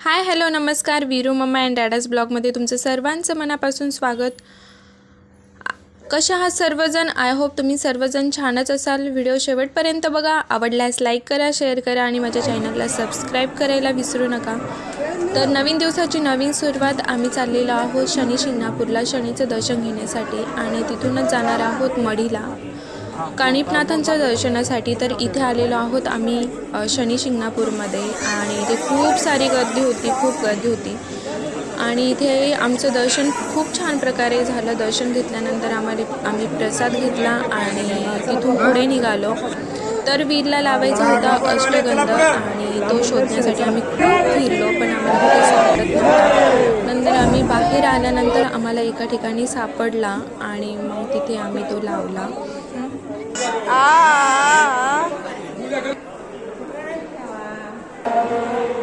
Hi hello नमस्कार. Veeru mamma and डॅडाज ब्लॉगमध्ये तुमचं सर्वांचं मनापासून स्वागत. कशा आहात सर्वजण? आय होप तुम्ही सर्वजण छानच असाल. व्हिडिओ शेवटपर्यंत बघा. आवडल्यास लाईक करा शेअर करा आणि माझ्या चॅनलला सबस्क्राईब करायला विसरू नका. तर नवीन दिवसाची नवीन सुरुवात आम्ही चाललेलो आहोत शनी शिंगणापूरला शनीचं दर्शन घेण्यासाठी. आणि तिथूनच जाणार आहोत मढीला. काणिपनाथांच्या दर्शनासाठी तर इथे आलेलो आहोत आम्ही शनी शिंगणापूरमध्ये. आणि इथे खूप सारी गर्दी होती खूप गर्दी होती. आणि इथे आमचं दर्शन खूप छान प्रकारे झालं. दर्शन घेतल्यानंतर आम्हाला आम्ही प्रसाद घेतला आणि तिथून पुढे निघालो. तर वीरला लावायचा होता अष्टगंध आणि तो शोधण्यासाठी आम्ही खूप फिरलो पण आम्हाला कुठे सापडत नव्हता. नंतर आम्ही बाहेर आल्यानंतर आम्हाला एका ठिकाणी सापडला आणि मग तिथे आम्ही तो लावला. 아 아아아.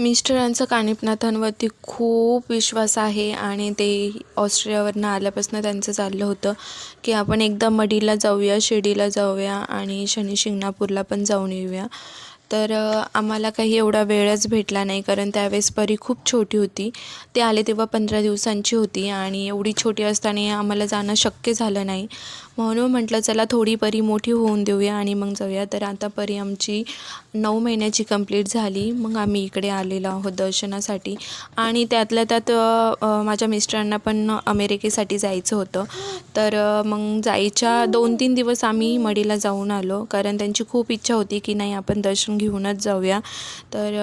मिस्टरांचं कानिपनाथांवरती खूप विश्वास आहे आणि ते ऑस्ट्रेलियावरनं आल्यापासून त्यांचं चाललं होतं की आपण एकदा मडीला जाऊया शिर्डीला जाऊया आणि शनी शिंगणापूरला पण जाऊन येऊया. तर आम्हाला काही एवढा वेळच भेटला नाही कारण त्यावेळेस परी खूप छोटी होती. ते आले तेव्हा पंधरा दिवसांची होती आणि एवढी छोटी असताना आम्हाला जाणं शक्य झालं नाही. म्हणून म्हटलं चला थोडी परी मोठी होऊन देऊया आणि मग जाऊया. तर आता परी आमची नऊ महिन्याची कंप्लीट झाली. मग आम्ही इकडे आलेलो आहोत दर्शनासाठी. आणि त्यातल्या त्यात माझ्या मिस्टरांना पण अमेरिकेसाठी जायचं होतं. तर मग जायच्या दोन तीन दिवस आम्ही मडीला जाऊन आलो कारण त्यांची खूप इच्छा होती की नाही आपण दर्शन घेऊनच जाऊया. तर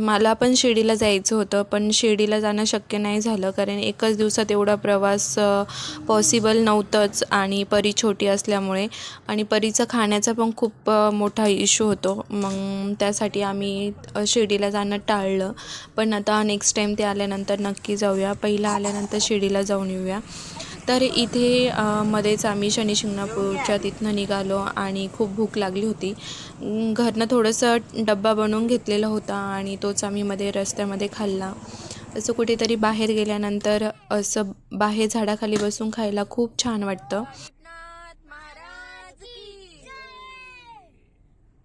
मला पण शिर्डीला जायचं होतं पण शिर्डीला जाणं शक्य नाही झालं कारण एकच दिवसात एवढा प्रवास पॉसिबल नव्हतंच आणि परी छोटी असल्यामुळे. आणि परीचं खाण्याचा पण खूप मोठा इश्यू होतो. मग त्यासाठी आम्ही शिर्डीला जाणं टाळलं. पण आता नेक्स्ट टाईम ते आल्यानंतर नक्की जाऊया. पहिला आल्यानंतर शिर्डीला जाऊन येऊया. तर इथे मध्येच आम्ही शनी शिंगणापूरच्या तिथनं निघालो आणि खूप भूक लागली होती. घरनं थोडंसं डब्बा बनवून घेतलेला होता आणि तोच आम्ही मध्ये रस्त्यामध्ये खाल्ला. असं कुठेतरी बाहेर गेल्यानंतर असं बाहेर झाडाखाली बसून खायला खूप छान वाटतं.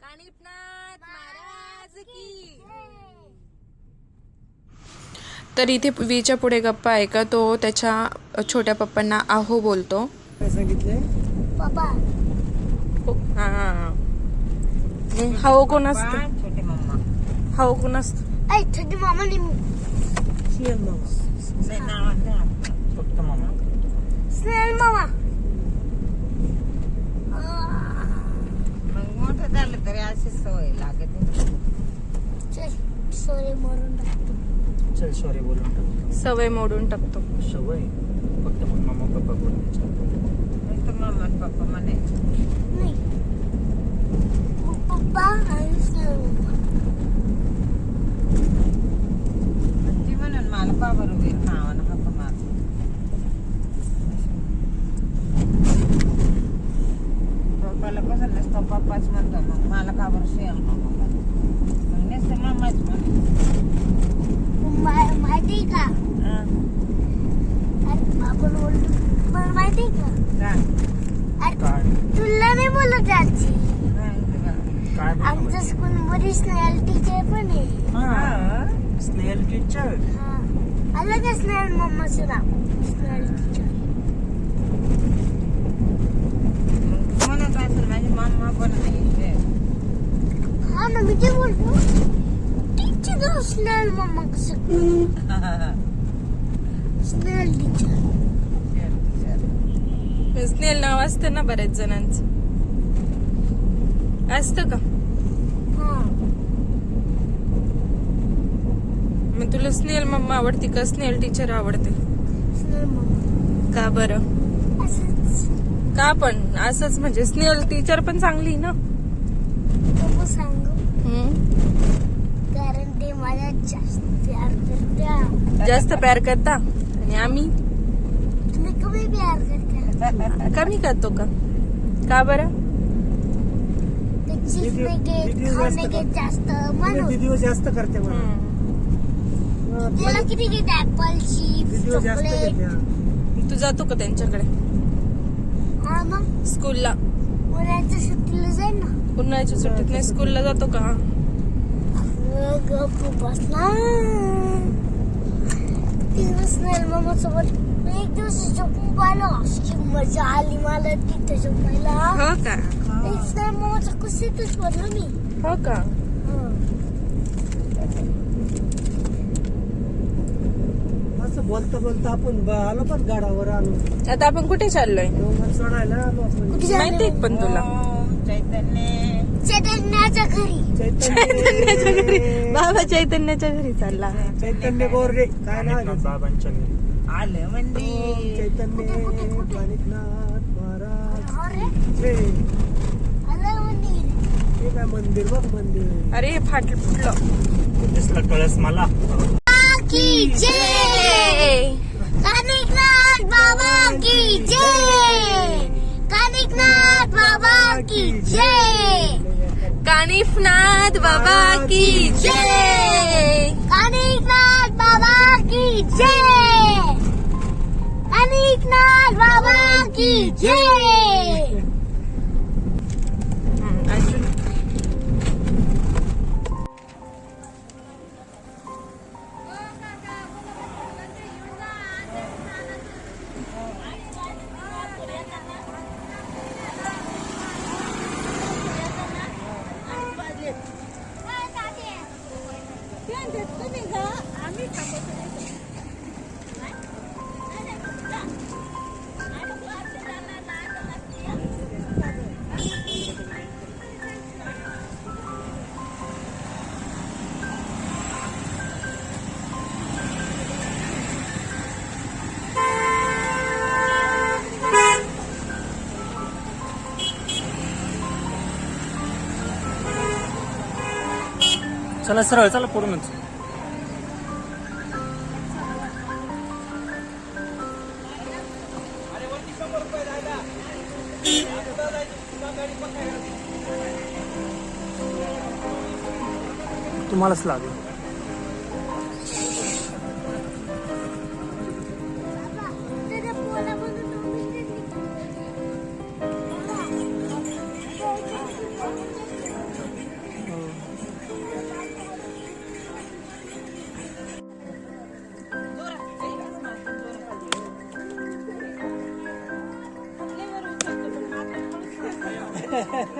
कानिपनाथ महाराज की तर इथे वीच्या पुढे गप्पा आहे का? तो त्याच्या छोट्या पप्पांना आहो बोलतो. सांगितले हा. हाओ कोण असतं? छोटे मम्मा हाओ कोण असतं? मोठं झालं तरी अशी सवय लागत. सॉरी मरून चल सॉरी बोलून टाक. सवय मोडून टाकतो. सवय? फक्त मग मामा पप्पा बोलायचं नाही तर मम्मा आणि पप्पा म्हणे. नाही. मग पप्पा ती म्हणून मला पा बरोबर नावानं हाक मार पप्पाला कसं नसतं पप्पाच म्हणतो मग मला का बरं शेल मामा मग नसतं मम्माच म्हणतो का? आपण बोलतो मला माहिती का? तुला नाही बोलत आजी. आमच्या स्कूल मध्ये स्नेल टीचर पण आहे. हा स्नेल टीचर आलं का स्नेल मम्माचं नाव. स्नेल टीचर म्हणत असेल माझी मम्मा पण नाही. हा ना मी ते बोलतो. टीचर स्नेल मम्मा कसं स्नेल टीचर स्नेल नाव असतं ना बऱ्याच जणांचं असतं का हा मग तुला स्नेल मम्मा आवडते का स्नेल टीचर आवडते स्नेल मम्मा का बरं का पण असंच म्हणजे स्नेल टीचर पण चांगली ना नको सांगू हम्म. मला जास्त प्यार करत्या जास्त प्यार करता? आणि आम्ही? तुम्ही कमी प्यार करता. कमी करतो का? का बरं? ते जास्त जास्त म्हणून. जास्त करते हम्म. हा, त्याला किती घेते? ऍपल चिप्स दीदीवर जास्त चॉकलेट घेते तू जातो का त्यांच्याकडे? हा मग? स्कूलला उन्हाळ्याच्या सुट्टीला जाईल ना. उन्हाळ्याच्या सुट्टीत नाही स्कूलला जातो का? अगं, गप्प बस ना दिवस नाही मामा सोबत एक दिवस झोपून पाहिलं अशी मजा आली मला तिथे झोपायला हो का एक नाही मामाच्या कुशीतच पडलो मी हो का हं. असं बोलता बोलता आपण ब- आलो पण गाडावर आलो आता आपण कुठे चाललोय डोंगर चढायला आलो आपण कुठे का पण तुला चैतन्य चैतन्याच्या घरी. चैतन्याच्या घरी. बाबा चैतन्याच्या घरी चालला. चैतन्य गोरडे काय नाव आहे त्याचं? बाबांच्या घरी. आलं ओम मंदिर चैतन्य माणिकनाथ महाराज. अरे. हे. आलं मंदिर हे काय मंदिर बघ मंदिर. अरे फाट फुटलं. दिसला कळस मला. की जय. कानिकनाथ बाबा की जय. कानिकनाथ बाबा की जय. कानिफनाथ बाबा की जय कानिकनाथ बाबा की जय कानिकनाथ बाबा की जय चला सरळ चला पूर्णच तुम्हालाच लागेल.